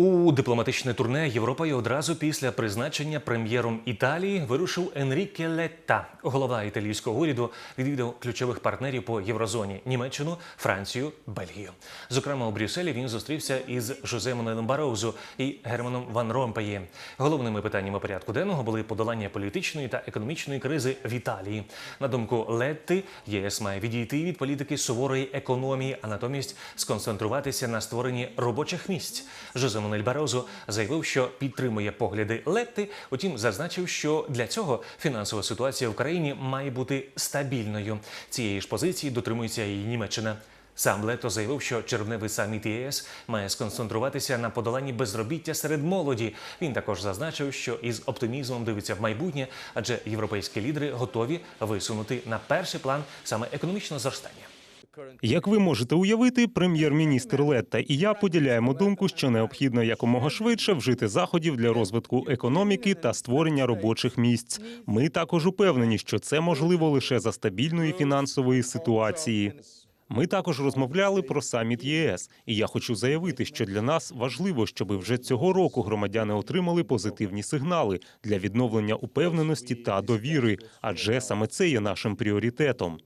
У дипломатичне турне Європою одразу після призначення прем'єром Італії вирушив Енріке Летта. Голова італійського уряду відвідав ключових партнерів по єврозоні Німеччину, Францію, Бельгію. Зокрема, у Брюсселі він зустрівся із Жозе Мануелем Барозу і Германом Ван Ромпеє. Головними питаннями порядку денного були подолання політичної та економічної кризи в Італії. На думку Летти, ЄС має відійти від політики суворої економії, а натомість сконцентруватися на створенні робочих місць. Жозе Мануель Барозу заявив, що підтримує погляди Летти, утім зазначив, що для цього фінансова ситуація в країні має бути стабільною. Цієї ж позиції дотримується і Німеччина. Сам Лето заявив, що червневий саміт ЄС має сконцентруватися на подоланні безробіття серед молоді. Він також зазначив, що із оптимізмом дивиться в майбутнє, адже європейські лідери готові висунути на перший план саме економічне зростання. Як ви можете уявити, прем'єр-міністр Летта і я поділяємо думку, що необхідно якомога швидше вжити заходів для розвитку економіки та створення робочих місць. Ми також упевнені, що це можливо лише за стабільної фінансової ситуації. Ми також розмовляли про саміт ЄС, і я хочу заявити, що для нас важливо, щоб вже цього року громадяни отримали позитивні сигнали для відновлення упевненості та довіри, адже саме це є нашим пріоритетом.